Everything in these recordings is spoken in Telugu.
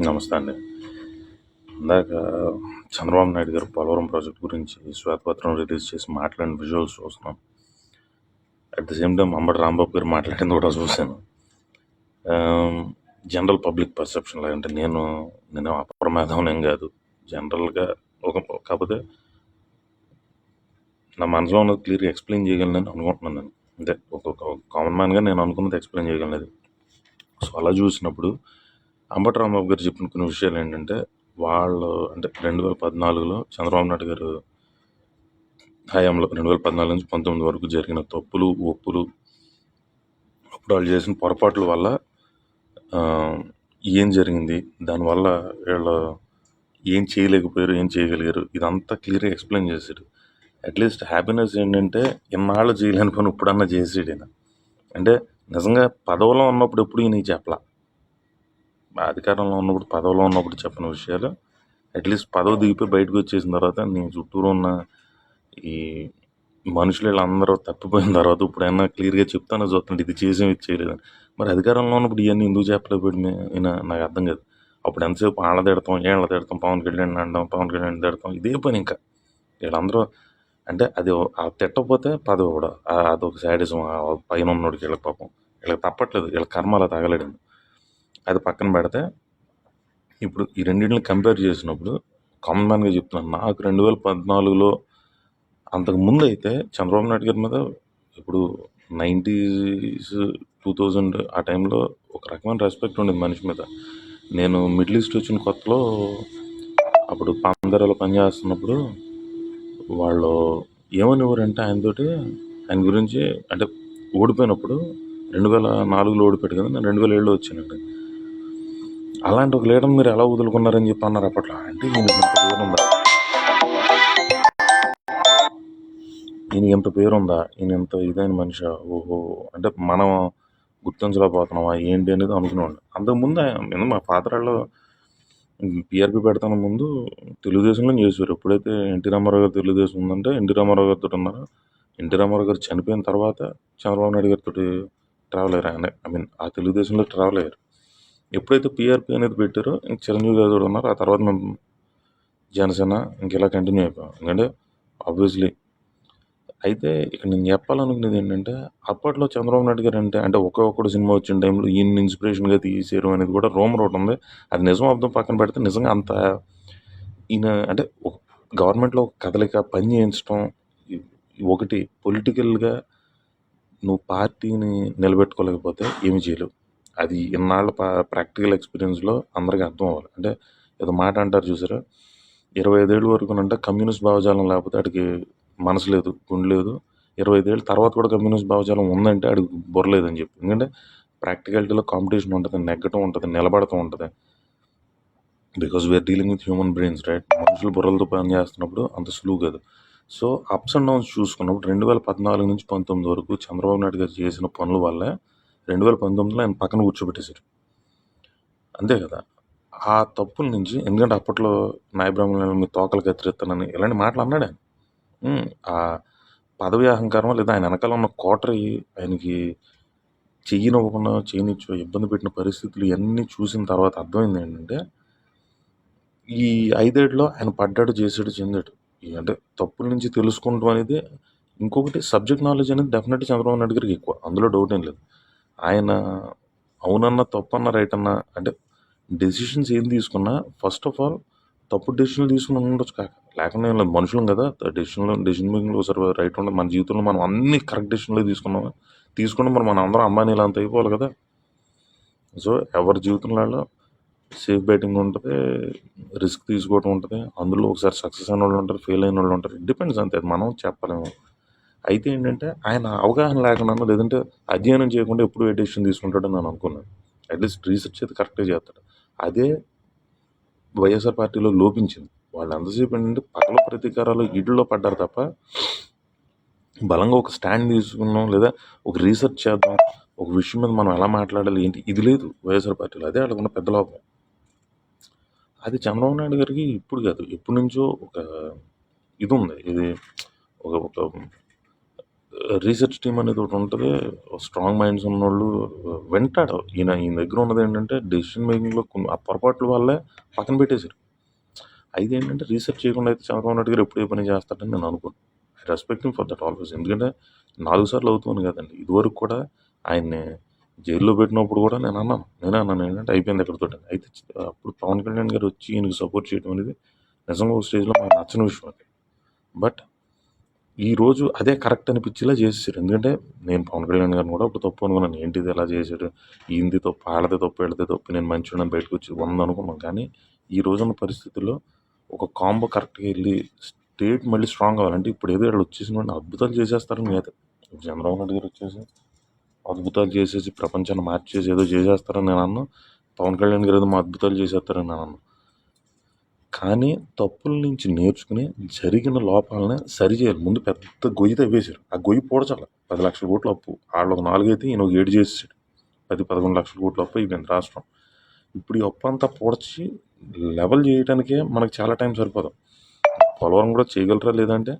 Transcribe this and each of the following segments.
నమస్తే అండి. ఇందాక చంద్రబాబు నాయుడు గారు పోలవరం ప్రాజెక్ట్ గురించి శ్వేతపత్రం రిలీజ్ చేసి మాట్లాడిన విజువల్స్ చూస్తున్నాం. At the same time Ambati Rambabu గారు మాట్లాడింది కూడా చూశాను. జనరల్ పబ్లిక్ పర్సెప్షన్ అంటే నేను నేను అప్రమాదం ఏం కాదు. జనరల్‌గా ఒక కాకపోతే నా మనసులో ఉన్నది క్లియర్‌గా ఎక్స్‌ప్లెయిన్ చేయగలను అనుకుంటున్నాను నేను. అంటే ఒక కామన్ మ్యాన్‌గా నేను అనుకున్నది ఎక్స్‌ప్లెయిన్ చేయగలను సో, అలా చూసినప్పుడు అంబటరాంబాబు గారు చెప్పిన కొన్ని విషయాలు ఏంటంటే, వాళ్ళు అంటే 2014లో చంద్రబాబు నాయుడు గారు హయాంలో 2014 నుంచి 19 వరకు జరిగిన తప్పులు, ఒప్పులు అప్పుడు వాళ్ళు చేసిన పొరపాట్ల వల్ల ఏం జరిగింది? దానివల్ల వీళ్ళు ఏం చేయలేకపోయారు? ఏం చేయగలిగారు? ఇదంతా క్లియర్‌గా ఎక్స్‌ప్లెయిన్ చేసాడు. అట్‌లీస్ట్ హ్యాపీనెస్ ఏంటంటే, ఇన్నాళ్ళు చేయలేని పని ఇప్పుడన్నా చేసాడీయన. అంటే నిజంగా పదవులో ఉన్నప్పుడు ఎప్పుడు ఈయన చెప్పలా. అధికారంలో ఉన్నప్పుడు, పదవిలో ఉన్నప్పుడు చెప్పని విషయాలు అట్‌లీస్ట్ పదవి దిగిపోయి బయటకు వచ్చేసిన తర్వాత నీ చుట్టూరు ఉన్న ఈ మనుషులు వీళ్ళందరూ తప్పిపోయిన తర్వాత ఇప్పుడైనా క్లియర్‌గా చెప్తాను చూస్తున్నాడు ఇది చేసాం, ఇది చేయలేదని. మరి అధికారంలో ఉన్నప్పుడు ఇవన్నీ ఎందుకు చెప్పలేదు ఈయన నాకు అర్థం కాదు. అప్పుడు ఎంతసేపు ఆళ్ళ తిడతాం, ఏళ్ళ తిడతాం, పవన్ కళ్యాణ్ అంటాం పవన్ కళ్యాణ్ తిడతాం ఇదే పని ఇంకా. వీళ్ళందరూ అంటే అది ఆ తిట్టకపోతే పదవి కూడా అదొక శాడిజం పైన ఉన్నోడికి వీళ్ళకి పాపం. వీళ్ళకి తప్పట్లేదు. వీళ్ళ కర్మ అలా తగలడింది. అది పక్కన పెడితే ఇప్పుడు ఈ రెండింటిని కంపేర్ చేసినప్పుడు కామన్ మ్యాన్‌గా చెప్తున్నాను. నాకు 2014లో అంతకు అయితే చంద్రబాబు నాయుడు గారి మీద ఇప్పుడు 90స్, 2000 ఆ టైంలో ఒక రకమైన రెస్పెక్ట్ ఉండేది మనిషి మీద. నేను మిడిల్ ఈస్ట్ వచ్చిన కొత్తలో అప్పుడు పాందరలో పనిచేస్తున్నప్పుడు వాళ్ళు ఏమనేవారంటే ఆయనతోటి ఆయన గురించి అంటే ఓడిపోయినప్పుడు 2004లో ఓడిపోయాడు కదా! నేను 2007లో వచ్చానండి. అలాంటి ఒక లీడర్ మీరు ఎలా వదులుకున్నారని చెప్పి అన్నారు అప్పట్లో. అంటే ఈయనకి ఇంత పేరుందా? ఈయనకి ఇంత పేరుందా? ఈయన ఎంత ఇదైన మనిషి ఓహో! అంటే మనం గుర్తించలేకపోతున్నామా? ఏంటి అనేది అనుకునేవాడిని. అంతకుముందు ఆయన మా పాత్రలో పిఆర్పి పెడతాను ముందు తెలుగుదేశంలోనే చేశారు. ఎప్పుడైతే ఎన్టీ రామారావు గారు తెలుగుదేశం ఉందంటే ఎన్టీ రామారావు గారితో ఉన్నారు. ఎన్టీ రామారావు గారు చనిపోయిన తర్వాత చంద్రబాబు నాయుడు గారితో ట్రావెల్ అయ్యారు ఆయన. ఐ మీన్ ఆ తెలుగుదేశంలో ట్రావెల్ అయ్యారు. ఎప్పుడైతే పీఆర్‌పీ అనేది పెట్టారో ఇంక చిరంజీవి గారు కూడా ఉన్నారు. ఆ తర్వాత మేము జనసేన ఇంక ఇలా కంటిన్యూ అయిపోయాం. ఎందుకంటే ఆబ్వియస్‌లీ అయితే ఇక్కడ నేను చెప్పాలనుకునేది ఏంటంటే, అప్పట్లో చంద్రబాబు నాయుడు గారు అంటే, అంటే ఒకే ఒక్కడు సినిమా వచ్చిన టైంలో ఈయన్ని ఇన్స్పిరేషన్‌గా తీసేరు అనేది కూడా రోమర్ ఒకటి ఉంది. అది నిజం అర్థం పక్కన పెడితే నిజంగా అంత ఈయన అంటే గవర్నమెంట్‌లో ఒక కదలిక పని చేయించడం ఒకటి పొలిటికల్‌గా నువ్వు పార్టీని నిలబెట్టుకోలేకపోతే ఏమి చేయలేవు. అది ఇన్నాళ్ళ ప్రాక్టికల్ ఎక్స్‌పీరియన్స్‌లో అందరికి అర్థం అవ్వాలి. అంటే ఏదో మాట అంటారు చూసారా? ఇరవై ఐదేళ్ళ వరకు అంటే కమ్యూనిస్ట్ భావజాలం లేకపోతే అడిగి మనసు లేదు, గుండె లేదు. ఇరవై ఐదేళ్ళ తర్వాత కూడా కమ్యూనిస్ట్ భావజాలం ఉందంటే అడికి బుర్ర చెప్పి. ఎందుకంటే ప్రాక్టికాలిటీలో కాంపిటీషన్ ఉంటుంది నెగ్గటం ఉంటుంది నిలబడటం ఉంటుంది because we're dealing with human brains right? మనుషులు బుర్రలతో పని చేస్తున్నప్పుడు అంత సులువు కాదు. సో, అప్స్ అండ్ డౌన్స్ చూసుకున్నప్పుడు 2014 నుంచి 19 వరకు చంద్రబాబు నాయుడు గారు చేసిన పనుల వల్లే 2019లో ఆయన పక్కన కూర్చోబెట్టేశారు అంతే కదా! ఆ తప్పుల నుంచి ఎందుకంటే అప్పట్లో నాయ మీ తోకలు కత్తిరిస్తానని ఇలాంటి మాటలు అన్నాడు ఆయన. ఆ పదవి అహంకారం లేదా ఆయన వెనకాల ఉన్న కోటరీ ఆయనకి చెయ్యనివ్వకుండా, చేయనిచ్చో ఇబ్బంది పెట్టిన పరిస్థితులు ఇవన్నీ చూసిన తర్వాత అర్థమైంది ఏంటంటే, ఈ ఐదేళ్ళలో ఆయన పడ్డాడు, చేసాడు, చెందాడు. ఈ అంటే తప్పుల నుంచి తెలుసుకుంటాం అనేది ఇంకొకటి సబ్జెక్ట్ నాలెడ్జ్ అనేది డెఫినెట్‌గా చంద్రబాబు నాయుడు గారికి ఎక్కువ. అందులో డౌట్ ఏం లేదు. ఆయన అవునన్నా, తప్పన్నా, రైట్ అన్నా అంటే డెసిషన్స్ ఏం తీసుకున్నా ఫస్ట్ ఆఫ్ ఆల్ తప్పు డెసిషన్‌లు తీసుకుని ఉండొచ్చు కాక లేకుండా ఏం లేదు. మనుషులం కదా! డెసిషన్‌లో డెసిషన్ మేకింగ్‌లో ఒకసారి రైట్ ఉండదు. మన జీవితంలో మనం అన్ని కరెక్ట్ డెసిషన్‌లే తీసుకున్నాము తీసుకుంటే మరి మనం అందరం అంబానీలు అంత అయిపోవాలి కదా! సో, ఎవరి జీవితంలో సేఫ్ బ్యాటింగ్ ఉంటుంది రిస్క్ తీసుకోవడం ఉంటుంది అందులో ఒకసారి సక్సెస్ అయిన వాళ్ళు ఉంటారు. ఫెయిల్ అయిన వాళ్ళు ఉంటారు. డిపెండ్స్ అంతే. మనం చెప్పలేము. అయితే ఏంటంటే ఆయన అవగాహన లేకుండానో లేదంటే అధ్యయనం చేయకుండా ఎప్పుడు ఏ డెసిషన్ తీసుకుంటాడని నేను అనుకున్నాను. అట్‌లీస్ట్ రీసెర్చ్ అయితే కరెక్ట్‌గా చేస్తాడు. అదే వైఎస్ఆర్ పార్టీలో లోపించింది. వాళ్ళు ఎంతసేపు ఏంటంటే పగల ప్రతీకారాలు ఇడ్లో పడ్డారు తప్ప బలంగా ఒక స్టాండ్ తీసుకున్నాం లేదా ఒక రీసెర్చ్ చేద్దాం. ఒక విషయం మీద మనం ఎలా మాట్లాడాలి ఏంటి ఇది లేదు వైఎస్ఆర్ పార్టీలో. అదే వాళ్ళకున్న పెద్ద లోపం. అది చంద్రబాబు నాయుడు గారికి ఇప్పుడు కాదు. ఎప్పటినుంచో ఒక ఇది ఉంది. ఇది ఒక ఒక రీసెర్చ్ టీమ్ అనేది ఒకటి ఉంటుంది. స్ట్రాంగ్ మైండ్స్ ఉన్నోళ్ళు వింటాడు ఈయన ఈయన దగ్గర ఉన్నది ఏంటంటే డెసిషన్ మేకింగ్లో కొన్ని ఆ పొరపాట్ల వల్లే పక్కన పెట్టేశారు. అయితే ఏంటంటే రీసెర్చ్ చేయకుండా అయితే చంద్రబాబు నాయుడు గారు ఎప్పుడు ఏ పని చేస్తాడని నేను అనుకోను. I respect for that always. ఎందుకంటే నాలుగు సార్లు అవుతుంది కదండి. ఇదివరకు కూడా ఆయన్ని జైల్లో పెట్టినప్పుడు కూడా నేను అన్నాను. నేనే అన్నాను ఏంటంటే అయిపోయింది ఎక్కడితో అయితే అప్పుడు పవన్ కళ్యాణ్ గారు వచ్చి ఈయనకి సపోర్ట్ చేయడం అనేది నిజంగా ఒక స్టేజ్లో నాకు నచ్చని విషయం అది. బట్ ఈరోజు అదే కరెక్ట్ అనిపించేలా చేసేసారు. ఎందుకంటే నేను పవన్ కళ్యాణ్ గారిని కూడా అప్పుడు తప్పు అనుకున్నాను. ఏంటిది ఎలా చేశాడు? ఈంది తప్పు ఆడదే తప్పు వీళ్ళదే తప్పు నేను మంచిగా బయటకు వచ్చి ఉందనుకున్నాను కానీ ఈ రోజున్న పరిస్థితుల్లో ఒక కాంబో కరెక్ట్గా వెళ్ళి స్టేట్ మళ్ళీ స్ట్రాంగ్ అవ్వాలంటే ఇప్పుడు ఏదో వీళ్ళు వచ్చేసిన వెంటనే అద్భుతాలు చేసేస్తారని మీద చంద్రబాబు నాయుడు గారు వచ్చేసి అద్భుతాలు చేసేసి ప్రపంచాన్ని మార్చేసి ఏదో చేసేస్తారని నేను అన్నా. పవన్ కళ్యాణ్ గారు ఏదో మా అద్భుతాలు చేసేస్తారని నేను అన్నా. కానీ తప్పుల నుంచి నేర్చుకుని జరిగిన లోపాలని సరిచేయాలి ముందు పెద్ద గొయ్యి తవ్వేశారు. ఆ గొయ్యి పూడ్చాలి. పది లక్షల కోట్ల అప్పు. వాళ్ళు ఒక నాలుగైతే ఈయన ఒక ఏడు చేసేసాడు. పది పదకొండు లక్షల కోట్ల అప్పు అయిపోయింది రాష్ట్రం. ఇప్పుడు ఈ అప్పు అంతా పూడ్చి లెవెల్ చేయడానికే మనకు చాలా టైం సరిపోదు. పోలవరం కూడా చేయగలరా లేదంటే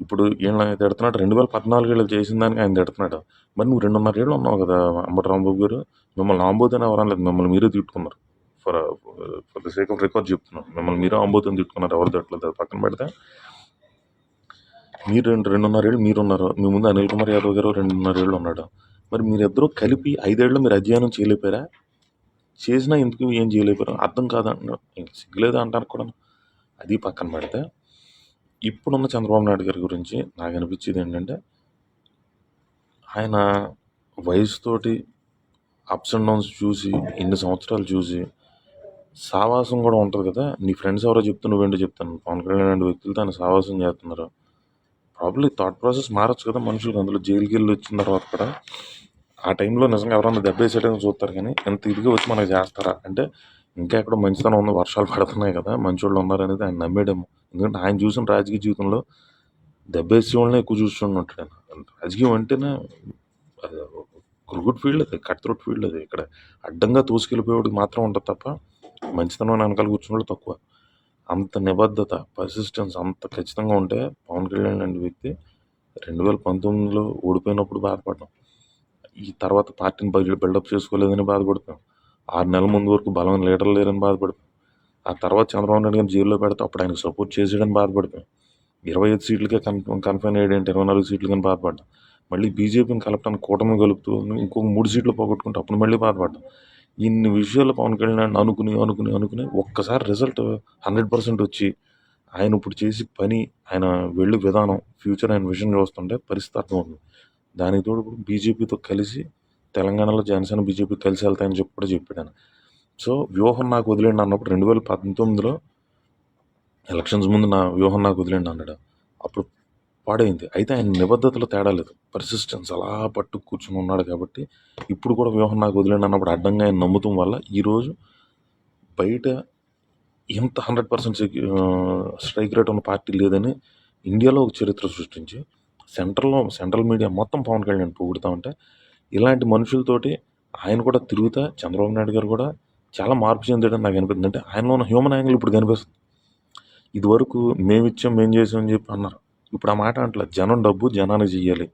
ఇప్పుడు ఈయన తిడుతున్నాడు. రెండు వేల పద్నాలుగు ఏళ్ళు చేసిన దానికి ఆయన తిడుతున్నాడు. మరి నువ్వు రెండున్నర ఏళ్ళు ఉన్నావు కదా అంబటి రాంబాబు గారు. మిమ్మల్ని ఆంబోదని ఎవరని లేదు మిమ్మల్ని మీరే తిట్టుకున్నారు. For for the sake of record చెప్తున్నాను మిమ్మల్ని మీరే ఆంబోతని తిట్టుకున్నారు ఎవరు తిట్టలేదు పక్కన పెడితే. మీరు రెండు రెండున్నర ఏళ్ళు మీరున్నారు. మీ ముందు అనిల్ కుమార్ యాదవ్ గారు రెండున్నర ఏళ్ళు ఉన్నాడు. మరి మీరిద్దరూ కలిపి ఐదేళ్ళు మీరు అధ్యయనం చేయలేపారా? చేసినా ఎందుకు ఏం చేయలేపారు? అర్థం కాదంటున్నారు. సిగ్గులేదు అంటారు కూడా అది పక్కన పెడితే. ఇప్పుడున్న చంద్రబాబు నాయుడు గారి గురించి నాకు అనిపించేది ఏంటంటే ఆయన వయసుతోటి అప్స్ అండ్ డౌన్స్ చూసి ఇన్ని సంవత్సరాలు చూసి సావాసం కూడా ఉంటుంది కదా. నీ ఫ్రెండ్స్ ఎవరో చెప్తే నువ్వేంటో చెప్తాను. పవన్ కళ్యాణ్ లాంటి వ్యక్తులు ఆయన సావాసం చేస్తున్నారు. ప్రాబ్లీ థాట్ ప్రాసెస్ మారచ్చు కదా మనుషులకు. అందులో జైలుకి వెళ్ళి వచ్చిన తర్వాత కూడా ఆ టైంలో నిజంగా ఎవరన్నా దెబ్బ వేసేయడం చూస్తారు కానీ ఎంత ఇదిగా వచ్చి మనకు చేస్తారా? అంటే ఇంకా ఎక్కడ మంచితనం ఉంది వర్షాలు పడుతున్నాయి కదా. మంచోళ్ళు ఉన్నారు అనేది ఆయన నమ్మేయడము ఎందుకంటే ఆయన చూసిన రాజకీయ జీవితంలో దెబ్బేసే వాళ్ళని ఎక్కువ చూస్తుండే ఉంటాడు ఆయన రాజకీయం అంటేనే క్రికెట్ ఫీల్డ్ అది కట్ త్రోట్ ఫీల్డ్ అది. ఇక్కడ అడ్డంగా తోసుకెళ్ళిపోయేవాడికి మాత్రం ఉంటుంది తప్ప మంచితనం వెనకాల కూర్చున్న వాళ్ళు తక్కువ. అంత నిబద్ధత పర్సిస్టెన్స్ అంత ఖచ్చితంగా ఉంటే పవన్ కళ్యాణ్ లాంటి వ్యక్తి రెండు వేల పంతొమ్మిదిలో ఓడిపోయినప్పుడు బాధపడ్డాం. ఈ తర్వాత పార్టీని బయట బిల్డప్ చేసుకోలేదని బాధపడుతాం ఆరు నెలల ముందు వరకు బలం లీడర్ లేరని బాధపడతాం ఆ తర్వాత చంద్రబాబు నాయుడు గారు జైల్లో పెడితే అప్పుడు ఆయనకు సపోర్ట్ చేసాడని బాధపడతాం ఇరవై ఐదు సీట్లకే కన్ కన్ఫైన్ అయ్యాడంటే? ఇరవై నాలుగు సీట్లు కానీ బాధపడ్డాం. మళ్ళీ బీజేపీని కలపడానికి కూటమి కలుపుతూ ఇంకొక మూడు సీట్లు పోగొట్టుకుంటే అప్పుడు మళ్ళీ బాధపడ్డాం. ఇన్ని విషయాలు పవన్ కళ్యాణ్ అనుకుని అనుకుని అనుకుని ఒక్కసారి రిజల్ట్ హండ్రెడ్ పర్సెంట్ వచ్చి ఆయన ఇప్పుడు చేసి పని ఆయన వెళ్ళి విధానం ఫ్యూచర్ ఆయన విజన్ చూస్తుంటే పరిస్థితి అర్థమవుతుంది. దానికి తోడు ఇప్పుడు బీజేపీతో కలిసి తెలంగాణలో జనసేన బీజేపీ కలిసి వెళ్తాయని చెప్పి కూడా చెప్పాడు ఆయన. సో వ్యూహం నాకు వదిలేండి అన్నప్పుడు రెండు వేల పంతొమ్మిదిలో ఎలక్షన్స్ ముందు నా వ్యూహం నాకు వదిలేండి అన్నాడు. అప్పుడు పాడైంది. అయితే ఆయన నిబద్ధతలో తేడా లేదు. పర్సిస్టెన్స్ అలా పట్టు కూర్చుని ఉన్నాడు కాబట్టి ఇప్పుడు కూడా వ్యూహం నాకు వదిలేండి అన్నప్పుడు అడ్డంగా ఆయన నమ్ముతాం వల్ల ఈరోజు బయట ఎంత హండ్రెడ్ పర్సెంట్ స్ట్రైక్ రేట్ ఉన్న పార్టీ లేదని ఇండియాలో ఒక చరిత్ర సృష్టించి సెంట్రల్లో సెంట్రల్ మీడియా మొత్తం పవన్ కళ్యాణ్ పొగుడుతూ ఉంటే ఇలాంటి మనుషులతోటి ఆయన కూడా తిరుగుతా చంద్రబాబు నాయుడు గారు కూడా చాలా మార్పు చెందాడని నాకు అనిపిస్తుంది. అంటే ఆయనలో ఉన్న హ్యూమన్ యాంగిల్ ఇప్పుడు కనిపిస్తుంది. ఇదివరకు మేము ఇచ్చాం మేము చేసామని చెప్పి అన్నారు. ఇప్పుడు ఆ మాట అంటలే జనం డబ్బు జనానికి చెయ్యాలి.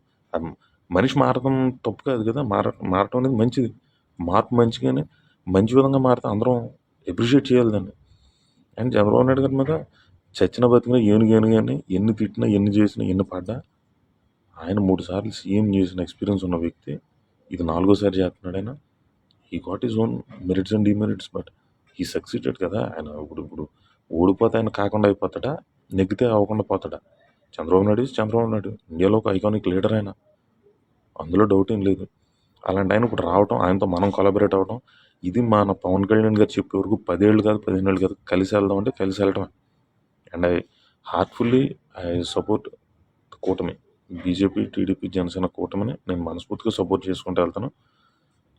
మనిషి మారడం తప్పు కాదు కదా. మార మారటం అనేది మంచిది. మార్పు మంచిగానే మంచి విధంగా మారితే అందరం అప్రిషియేట్ చేయాలి దాన్ని. అండ్ చంద్రబాబు నాయుడు గారి మీద చచ్చిన బతికినా ఏనుగు కానీ ఎన్ని తిట్టినా ఎన్ని చేసినా ఎన్ని పడ్డా ఆయన మూడు సార్లు సీఎం చేసిన ఎక్స్పీరియన్స్ ఉన్న వ్యక్తి ఇది నాలుగోసారి చేస్తున్నాడు ఆయన. ఈ got is own merits and demerits but ఈ సక్సీడెడ్ కదా. ఆయన ఇప్పుడు ఇప్పుడు ఓడిపోతే ఆయన కాకుండా అయిపోతాడా? నెగ్గితే అవ్వకుండా పోతాడా? చంద్రబాబు నాయుడు చంద్రబాబు నాయుడు. ఇండియాలో ఒక ఐకానిక్ లీడర్ ఆయన. అందులో డౌట్ ఏం లేదు. అలాంటి ఆయన ఇప్పుడు రావటం ఆయనతో మనం కొలాబరేట్ అవ్వడం ఇది మన పవన్ కళ్యాణ్ గారు చెప్పే వరకు పదేళ్ళు కాదు పదిహేను ఏళ్ళు కాదు కలిసి వెళ్దాం అంటే కలిసి వెళ్ళటమే. And I heartfully I support కూటమి బీజేపీ టీడీపీ జనసేన కూటమిని నేను మనస్ఫూర్తిగా సపోర్ట్ చేసుకుంటూ వెళ్తాను.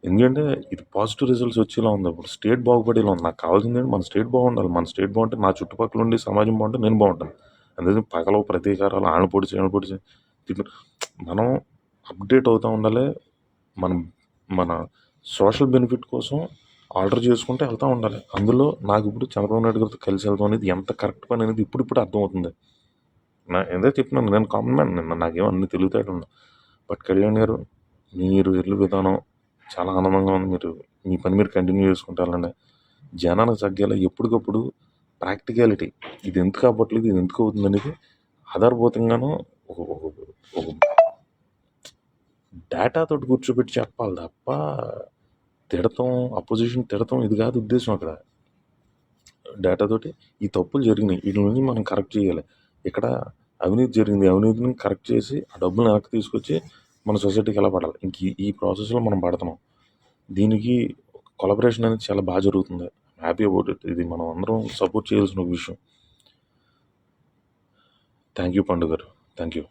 ఎందుకంటే ఇది పాజిటివ్ రిజల్ట్స్ వచ్చేలా ఉంది. ఇప్పుడు స్టేట్ బాగుపడేలా ఉంది. నాకు కావాల్సింది మన స్టేట్ బాగుండాలి. మన స్టేట్ బాగుంటే నా చుట్టుపక్కల ఉండి సమాజం బాగుంటే నేను బాగుంటాను. అందుకని పగల ప్రతీకారాలు ఆన పొడిచి ఈన పొడిచి. మనం అప్డేట్ అవుతూ ఉండాలి. మనం మన సోషల్ బెనిఫిట్ కోసం ఆర్డర్ చేసుకుంటే వెళ్తూ ఉండాలి. అందులో నాకు ఇప్పుడు చంద్రబాబు నాయుడు గారితో కలిసి వెళ్తాం అనేది ఎంత కరెక్ట్ పని అనేది ఇప్పుడు ఇప్పుడు అర్థమవుతుంది. నా ఏదో చెప్తున్నాను నేను కామన్ మ్యాన్. నిన్న నాకేమో అన్ని తెలివితేటలు ఉన్నాయి బట్ కళ్యాణ్ గారు మీరు ఇల్లు విధానం చాలా ఆనందంగా ఉంది. మీరు మీ పని మీరు కంటిన్యూ చేసుకుంటారండి జనానికి తగ్గేలా ఎప్పటికప్పుడు ప్రాక్టికాలిటీ. ఇది ఎందుకు అవ్వట్లేదు ఇది ఎందుకు అవుతుంది అనేది ఆధారభూతంగాను ఒక ఒక డేటాతో కూర్చోబెట్టి చెప్పాలి తప్ప తిడతాం అపోజిషన్ తిడతాం ఇది కాదు ఉద్దేశం అక్కడ. డేటాతోటి ఈ తప్పులు జరిగినాయి వీటి నుంచి మనం కరెక్ట్ చేయాలి. ఇక్కడ అవినీతి జరిగింది అవినీతిని కరెక్ట్ చేసి ఆ డబ్బులు వెనక్కి తీసుకొచ్చి మన సొసైటీకి ఎలా పడాలి? ఇంక ఈ- ఈ ప్రాసెస్లో మనం పడుతున్నాం. దీనికి కొలబరేషన్ అనేది చాలా బాగా జరుగుతుంది. Happy about it. ఇది మనం అందరం సపోర్ట్ చేయాల్సిన ఒక విషయం. థ్యాంక్ యూ పండు గారు. థ్యాంక్ యూ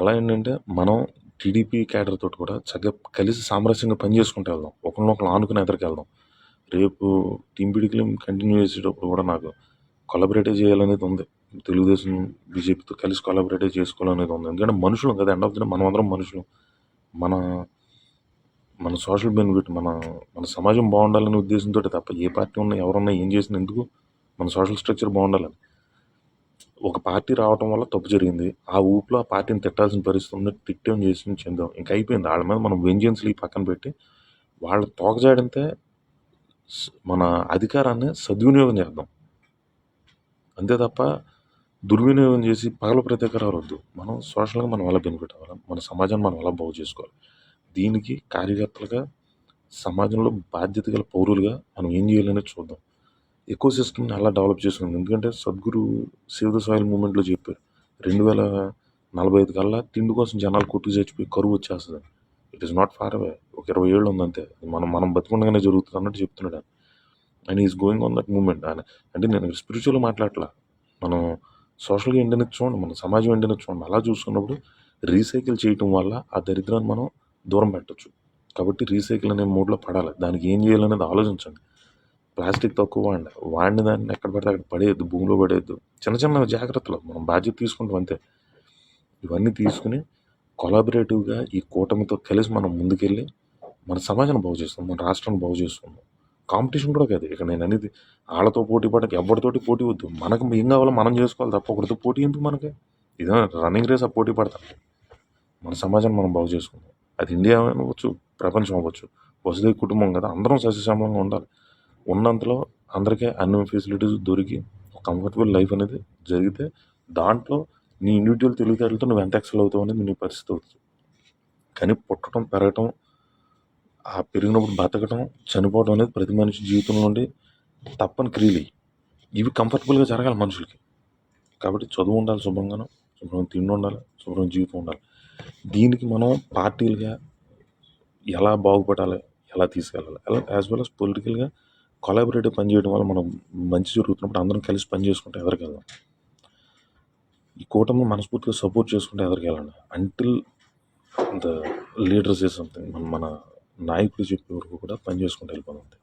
అలా ఏంటంటే మనం టీడీపీ క్యాడర్ తోటి కూడా చక్కగా కలిసి సామరస్యంగా పని చేసుకుంటూ వెళ్దాం. ఒకరినొకరు ఆనుకుని ఎదరికి వెళ్దాం. రేపు టీం పిడికిలు కంటిన్యూ చేసేటప్పుడు కూడా నాకు కొలబరేట్ చేయాలనేది ఉంది. తెలుగుదేశం బీజేపీతో కలిసి కొలబరేట్ చేసుకోవాలనేది ఉంది. ఎందుకంటే మనుషులు కదా ఎండ్ ఆఫ్ ది మనం అందరం మనుషులు. మన మన సోషల్ బెనిఫిట్ మన మన సమాజం బాగుండాలనే ఉద్దేశంతో తప్ప ఏ పార్టీ ఉన్నా ఎవరున్నా ఏం చేసినా ఎందుకు మన సోషల్ స్ట్రక్చర్ బాగుండాలని. ఒక పార్టీ రావటం వల్ల తప్పు జరిగింది. ఆ ఊపులో ఆ పార్టీని తిట్టాల్సిన పరిస్థితి ఉంది. తిట్టం చేసి చెందాం. ఇంకా అయిపోయింది. వాళ్ళ మీద మనం వెంజెన్స్లు పక్కన పెట్టి వాళ్ళ తోకజాడితే మన అధికారాన్ని సద్వినియోగం చేద్దాం. అంతే తప్ప దుర్వినియోగం చేసి పగల ప్రతీకారాలు వద్దు. మనం సోషల్గా మనం ఎలా బెనిఫిట్ అవ్వాలి. మన సమాజాన్ని మనం ఎలా బాగు చేసుకోవాలి? దీనికి కార్యకర్తలుగా సమాజంలో బాధ్యత గల పౌరులుగా మనం ఏం చేయాలనేది చూద్దాం. ఎకో సిస్టమ్ని అలా డెవలప్ చేసుకుంది ఎందుకంటే సద్గురు సేవ్ ద సాయిల్ మూమెంట్లో చెప్పారు రెండు వేల నలభై ఐదు కల్లా తిండి కోసం జనాలు కొట్టుకు చచ్చిపోయి కరువు వచ్చేస్తుంది. It is not far away ఒక ఇరవై ఏళ్ళు ఉంది అంతే మనం మనం బతుకుండగానే జరుగుతుంది అన్నట్టు చెప్తున్నాడు ఆయన. And is going on that moment ఆయన అంటే నేను స్పిరిచువల్ మాట్లాడట్లా. మనం సోషల్గా ఏంటనేది చూడండి. మన సమాజం ఏంటనేది చూడండి. అలా చూసుకున్నప్పుడు రీసైకిల్ చేయటం వల్ల ఆ దరిద్రాన్ని మనం దూరం పెట్టచ్చు. కాబట్టి రీసైకిల్ అనే మూడ్లో పడాలి. దానికి ఏం చేయాలనేది ఆలోచించండి. ప్లాస్టిక్ తక్కువ వాడండి వాడిన దాన్ని ఎక్కడ పడితే అక్కడ పడేయద్దు భూమిలో పడేయద్దు. చిన్న చిన్న జాగ్రత్తలు మనం బాధ్యత తీసుకుంటాం అంతే. ఇవన్నీ తీసుకుని కొలాబరేటివ్గా ఈ కూటమితో కలిసి మనం ముందుకెళ్ళి మన సమాజాన్ని బాగు చేస్తాం మన రాష్ట్రాన్ని బాగు చేసుకుందాం కాంపిటీషన్ కూడా కాదు. ఇక్కడ నేను అనేది వాళ్ళతో పోటీ పడక ఎవరితోటి పోటీ వద్దు. మనకు ఏం కావాలో మనం చేసుకోవాలి తప్ప ఒకరితో పోటీ ఎందుకు మనకి? ఇదే రన్నింగ్ రేస్ ఆ పోటీ పడతాం. మన సమాజాన్ని మనం బాగు చేసుకుందాం. అది ఇండియా అవ్వచ్చు ప్రపంచం అవ్వచ్చు. వసుదే కుటుంబం కదా అందరం సస్యశ్యామలంగా ఉండాలి. ఉన్నంతలో అందరికీ అన్ని ఫెసిలిటీస్ దొరికి కంఫర్టబుల్ లైఫ్ అనేది జరిగితే దాంట్లో నీ ఇండివిజువల్ తెలివితేటలతో నువ్వు ఎంత ఎక్సల్ అవుతావు అనేది నీ పరిస్థితి అవుతుంది. కానీ పుట్టడం పెరగటం ఆ పెరిగినప్పుడు బతకటం చనిపోవడం అనేది ప్రతి మనిషి జీవితంలో నుండి తప్పని క్రియలు ఇవి కంఫర్టబుల్గా జరగాలి మనుషులకి. కాబట్టి చదువు ఉండాలి శుభ్రంగాను శుభ్రంగా తిండి ఉండాలి శుభ్రంగా జీవితం ఉండాలి. దీనికి మనం పార్టీలుగా ఎలా బాగుపడాలి ఎలా తీసుకెళ్ళాలి ఎలా యాజ్ వెల్ అస్ పొలిటికల్గా కొలాబరేటివ్ పనిచేయడం వల్ల మనం మంచి జరుగుతున్నప్పుడు అందరం కలిసి పని చేసుకుంటే ఎదరికి వెళ్దాం. ఈ కూటమిని మనస్ఫూర్తిగా సపోర్ట్ చేసుకుంటే ఎదరికి until the leaders a something మన మన నాయకులు చెప్పే వరకు కూడా పని చేసుకుంటూ వెళ్ళిపోతుంది